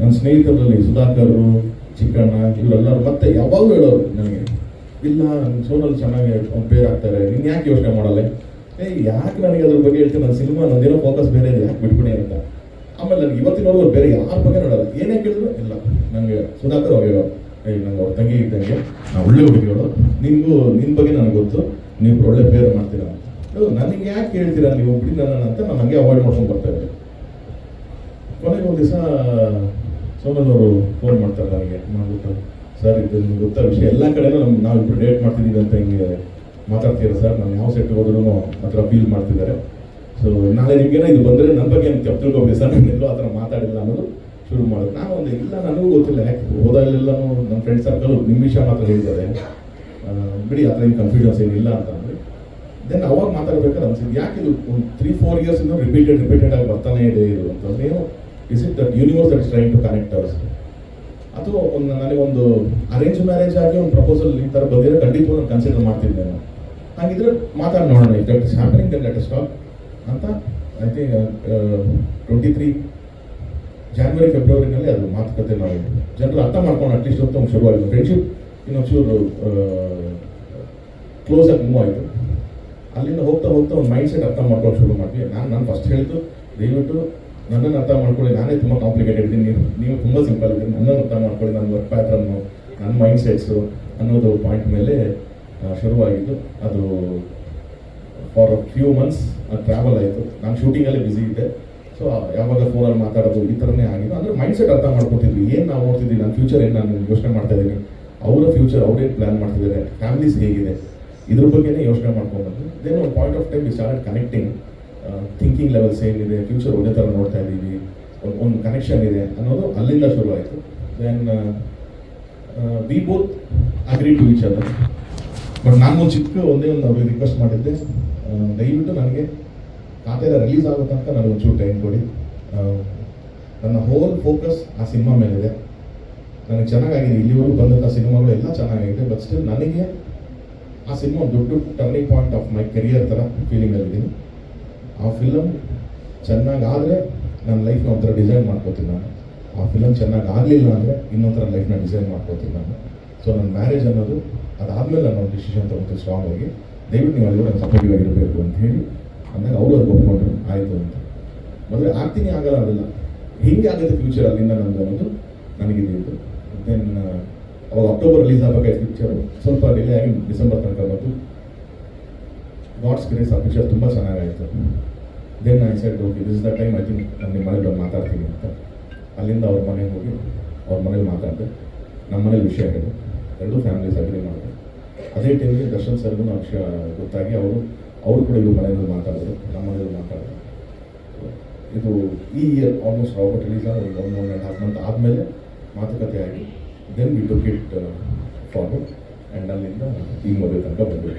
ನನ್ನ ಸ್ನೇಹಿತರಲ್ಲಿ ಸುಧಾಕರ್, ಚಿಕ್ಕಣ್ಣ, ಇವರೆಲ್ಲರೂ ಮತ್ತೆ ಯಾವಾಗಲೂ ಹೇಳೋರು ನನಗೆ, ಇಲ್ಲ ಸೋನಲ್ಲಿ ಚೆನ್ನಾಗಿ ಪೇರ್ ಆಗ್ತಾರೆ, ನೀನು ಯಾಕೆ ಯೋಚನೆ ಮಾಡಲ್ಲ? ಏ, ಯಾಕೆ ನನಗೆ ಅದ್ರ ಬಗ್ಗೆ ಹೇಳ್ತೀನಿ ನನ್ನ ಸಿನಿಮಾ ನಂದಿರೋ ಫೋಕಸ್ ಬೇರೆ ಇದೆ, ಯಾಕೆ ಬಿಟ್ಬಿಡಿ ಅಂತ. ಆಮೇಲೆ ನನಗೆ ಇವತ್ತಿನವರೆಗೂ ಬೇರೆ ಯಾರ ಬಗ್ಗೆ ನೋಡಲ್ಲ. ಏನೇ ಕೇಳಿದ್ರು, ಇಲ್ಲ ನನಗೆ ಸುಧಾಕರ್ ಅವ್ರು ಹೇಳೋ ಏಯ್ ನಂಗೆ ಅವ್ರ ತಂಗಿ ಇದ್ದಂಗೆ, ನಾ ಒಳ್ಳೆ ಹುಡುಗಿಗಳು ನಿಮಗೂ ನಿನ್ನ ಬಗ್ಗೆ ನನಗೆ ಗೊತ್ತು. ನೀವು ಒಳ್ಳೆ ಪೇರ್ ಮಾಡ್ತೀರಾ ಅಂತ. ನನಗೆ ಯಾಕೆ ಹೇಳ್ತೀರಾ? ನೀವು ಬಿಡಿ ನನ್ನ ಅಂತ ನಾನು ಹಂಗೆ ಅವಾಯ್ಡ್ ಮಾಡ್ಕೊಂಡು ಬರ್ತಾ ಇದ್ದೆ. ಕೊನೆಗೆ ಒಂದು ದಿವಸ ಸೋಮನವರು ಫೋನ್ ಮಾಡ್ತಾರೆ ನನಗೆ. ಮಾಡ್ಬಿಟ್ಟು, ಸರ್, ಇದು ನಿಮ್ಗೆ ಗೊತ್ತಾ ವಿಷಯ? ಎಲ್ಲ ಕಡೆನೂ ನಮ್ಮ ನಾವಿಬ್ಬರು ಡೇಟ್ ಮಾಡ್ತಿದ್ದೀವಿ ಅಂತ ಹಿಂಗೆ ಮಾತಾಡ್ತೀರಾ ಸರ್. ನಾನು ಯಾವ ಸೆಟ್ ಹೋದ್ರೂ ಹತ್ರ ಫೀಲ್ ಮಾಡ್ತಿದ್ದಾರೆ. ಸೊ ನಾಳೆ ನಿಮ್ಗೇನೋ ಇದು ಬಂದರೆ ನನ್ನ ಬಗ್ಗೆ ಏನು ತಪ್ಪು ಸರ್. ನಾನು ಆ ಥರ ಮಾತಾಡಿಲ್ಲ ಅನ್ನೋದು ಶುರು ಮಾಡೋದು. ನಾನು ಒಂದು ಇಲ್ಲ, ನನಗೂ ಗೊತ್ತಿಲ್ಲ. ಯಾಕೆ ಹೋದಾಗಲೆಲ್ಲ ನಮ್ಮ ಫ್ರೆಂಡ್ ಸರ್ಕಲ್ ನಿಮ್ಮ ವಿಷಯ ಮಾತ್ರ ಹೇಳ್ತಾರೆ. ಬಿಡಿ, ಆ ಥರ ಏನು ಕನ್ಫ್ಯೂಷನ್ಸ್ ಏನಿಲ್ಲ ಅಂತ ಅಂದರೆ ದೆನ್ ಅವಾಗ ಮಾತಾಡ್ಬೇಕಾದ್ರೆ ಅನ್ಸಿದ್ದು. ಯಾಕೆ ಇದು ಒಂದು ತ್ರೀ ಫೋರ್ ಇಯರ್ಸ್ ಇನ್ನೂ ರಿಪೀಟೆಡ್ ರಿಪೀಟೆಡ್ ಆಗಿ ಬರ್ತಾನೆ ಇದೆ ಇದು ಅಂತಂದ್ರೆ ಏನು is it that universe that train to connect ours ಅಥವಾ ಒಂದು ನನಗೊಂದು ಅರೇಂಜ್ ಮ್ಯಾರೇಜ್ ಆಗಿ ಒಂದು ಪ್ರಪೋಸಲ್ ಈ ಥರ ಬಂದಿರೋ ಖಂಡಿತವಾಗಿ ನಾನು ಕನ್ಸಿಡರ್ ಮಾಡ್ತಿದ್ದೆ ನಾನು. ಹಾಗಿದ್ರೆ ಮಾತಾಡಿ ನೋಡೋಣ if that is happening then let stop ಅಂತ I think twenty three January ಫೆಬ್ರವರಿನಲ್ಲಿ ಅದು ಮಾತುಕತೆ ನಾವು ಜನರು ಅರ್ಥ ಮಾಡ್ಕೊಂಡು ಅಟ್ಲೀಸ್ಟ್ ಅಂತ ಒಂದು ಶುರುವಾಗಿದೆ. ಫ್ರೆಂಡ್ಶಿಪ್ ಇನ್ನೊಂಚೂರು ಕ್ಲೋಸ್ ಆಗಿ ಮೂವ್ ಆಯಿತು. ಅಲ್ಲಿಂದ ಹೋಗ್ತಾ ಹೋಗ್ತಾ ಒಂದು ಮೈಂಡ್ ಸೆಟ್ ಅರ್ಥ ಮಾಡ್ಕೊಂಡು ಶುರು ಮಾಡಿದ್ವಿ ನಾನು ನಾನು ಫಸ್ಟ್ ಹೇಳಿದ್ದು, ದಯವಿಟ್ಟು ನನ್ನನ್ನು ಅರ್ಥ ಮಾಡ್ಕೊಳ್ಳಿ. ನಾನೇ ತುಂಬ ಕಾಂಪ್ಲಿಕೇಟೆಡ್ ಇದ್ದೀನಿ. ನೀವು ನೀವು ತುಂಬ ಸಿಂಪಲ್ ಇದ್ದೀನಿ ನನ್ನನ್ನು ಅರ್ಥ ಮಾಡ್ಕೊಳ್ಳಿ. ನನ್ನ ವರ್ಕ್ ಪ್ಯಾಟ್ರನ್ನು ನನ್ನ ಮೈಂಡ್ ಸೆಟ್ಸು ಅನ್ನೋದು ಪಾಯಿಂಟ್ ಮೇಲೆ ಶುರುವಾಗಿದ್ದು, ಅದು ಫಾರ್ ಫ್ಯೂ ಮಂತ್ಸ್ ಅದು ಟ್ರಾವೆಲ್ ಆಯಿತು. ನಾನು ಶೂಟಿಂಗಲ್ಲೇ ಬ್ಯುಸಿ ಇದ್ದೆ. ಸೊ ಯಾವಾಗ ಫೋನಲ್ಲಿ ಮಾತಾಡೋದು ಈ ಥರನೇ ಆಗಿದ್ದು. ಅಂದರೆ ಮೈಂಡ್ ಸೆಟ್ ಅರ್ಥ ಮಾಡ್ಕೊತಿದ್ವಿ ಏನು ನಾವು ನೋಡ್ತಿದ್ವಿ? ನನ್ನ ಫ್ಯೂಚರ್ ಏನು ನಾನು ಯೋಚನೆ ಮಾಡ್ತಾ ಇದ್ದೀನಿ? ಅವರ ಫ್ಯೂಚರ್ ಅವ್ರೇನು ಪ್ಲ್ಯಾನ್ ಮಾಡ್ತಿದ್ದಾರೆ? ಫ್ಯಾಮಿಲೀಸ್ ಹೇಗಿದೆ? ಇದ್ರ ಬಗ್ಗೆನೇ ಯೋಚನೆ ಮಾಡ್ಕೊಬೋದು ದೆನ್ ಒಂದು point of time start connecting thinking levels ಏನಿದೆ ಫ್ಯೂಚರ್ ಒಂದೇ ಥರ ನೋಡ್ತಾ ಇದ್ದೀವಿ, ಒಂದು ಕನೆಕ್ಷನ್ ಇದೆ ಅನ್ನೋದು ಅಲ್ಲಿಂದ ಶುರು ಆಯಿತು then we both agree to each other but ನಾನು ಚಿಕ್ಕ ಒಂದೇ ಒಂದು ಅವ್ರಿಗೆ ರಿಕ್ವೆಸ್ಟ್ ಮಾಡಿದ್ದೆ. ದಯವಿಟ್ಟು ನನಗೆ ಖಾತೆಯಿಂದ ರಿಲೀಸ್ ಆಗೋ ತನಕ ನನಗೆ ಒಂಚೂರು ಟೈಮ್ ಕೊಡಿ. ನನ್ನ ಹೋಲ್ ಫೋಕಸ್ ಆ ಸಿನಿಮಾ ಮೇಲಿದೆ. ನನಗೆ ಚೆನ್ನಾಗಾಗಿದೆ, ಇಲ್ಲಿವರೆಗೂ ಬಂದಂಥ ಸಿನಿಮಾಗಳು ಎಲ್ಲ ಚೆನ್ನಾಗಿದೆ ಬಟ್ ಸ್ಟಿಲ್ ನನಗೆ ಆ ಸಿನಿಮಾ ದೊಡ್ಡ turning point of my career ಥರ ಫೀಲಿಂಗಲ್ಲಿದ್ದೀನಿ ಆ ಫಿಲಮ್ ಚೆನ್ನಾಗಾದರೆ ನನ್ನ ಲೈಫ್ನ ಒಂಥರ ಡಿಸೈನ್ ಮಾಡ್ಕೋತೀನಿ ನಾನು. ಆ ಫಿಲಮ್ ಚೆನ್ನಾಗಿ ಆಗಲಿಲ್ಲ ಅಂದರೆ ಇನ್ನೊಂಥರ ಲೈಫ್ನ ಡಿಸೈನ್ ಮಾಡ್ಕೋತೀನಿ ನಾನು. ಸೊ ನನ್ನ ಮ್ಯಾರೇಜ್ ಅನ್ನೋದು ಅದಾದಮೇಲೆ ನಾನು ಡಿಸಿಷನ್ ತೊಗೊತೀನಿ ಸ್ಟ್ರಾಂಗ್ ಆಗಿ. ದಯವಿಟ್ಟು ನೀವು ಅಲ್ಲಿಗೂ ನಾನು ಸಪೋರ್ಟಿವ್ ಆಗಿರಬೇಕು ಅಂತ ಹೇಳಿ ಅಂದಾಗ ಅವರು ಅದು ಒಪ್ಕೊಂಡ್ರು. ಆಯಿತು ಅಂತ. ಮದುವೆ ಆಗ್ತೀನಿ ಆಗಲ್ಲ ಅದಲ್ಲ ಹಿಂಗೆ ಆಗುತ್ತೆ ಫ್ಯೂಚರ್ ಅಲ್ಲಿಂದ ನಮ್ದು ಅನ್ನೋದು ನನಗಿದ್ದು ದೆನ್ ಅವಾಗ ಅಕ್ಟೋಬರ್ ರಿಲೀಸ್ ಆಗಬೇಕಾಯ್ತು ಪಿಕ್ಚರು ಸ್ವಲ್ಪ ಡಿಲೇ ಆಗಿ ಡಿಸೆಂಬರ್ ತನಕ ಬಂತು. ಗಾಡ್ಸ್ ಗ್ರೇಸ್ ಆ ಪಿಕ್ಚರ್ ತುಂಬ ಚೆನ್ನಾಗಾಯಿತು. Then I said okay this is the time I think ನಾನು ನಿಮ್ಮ ಮನೇಲಿ ಬಂದು ಮಾತಾಡ್ತೀನಿ ಅಂತ. ಅಲ್ಲಿಂದ ಅವ್ರ ಮನೆಗೆ ಹೋಗಿ ಅವ್ರ ಮನೇಲಿ ಮಾತಾಡಿದೆ. ನಮ್ಮ ಮನೇಲಿ ವಿಷಯ ಹೇಳಿದೆ ಎರಡೂ ಫ್ಯಾಮಿಲೀಸ್ ಅಗ್ರಿ ಮಾಡಿದೆ. ಅದೇ ಟೈಮ್ಗೆ ದರ್ಶನ್ ಸರ್ಗೂ ಆ ವಿಷಯ ಗೊತ್ತಾಗಿ ಅವರು ಅವರು ಕೂಡ ಇವ್ರ ಮನೆಯಲ್ಲಿ ಮಾತಾಡಿದ್ರು ನಮ್ಮ ಮನೇಲಿ ಮಾತಾಡಿದ್ರು ಇದು ಈ ಇಯರ್ ಆಲ್ಮೋಸ್ಟ್ ರಾಬರ್ಟ್ ರಿಲೀಸ್ ಒಂದು ಒನ್ ಆ್ಯಂಡ್ ಹಾಫ್ ಮಂತ್ ಆದಮೇಲೆ ಮಾತುಕತೆ ಆಗಿ then we took it forward and ಅಲ್ಲಿಂದ ಈ ಮದುವೆ ತನಕ ಬಂದ್ವಿ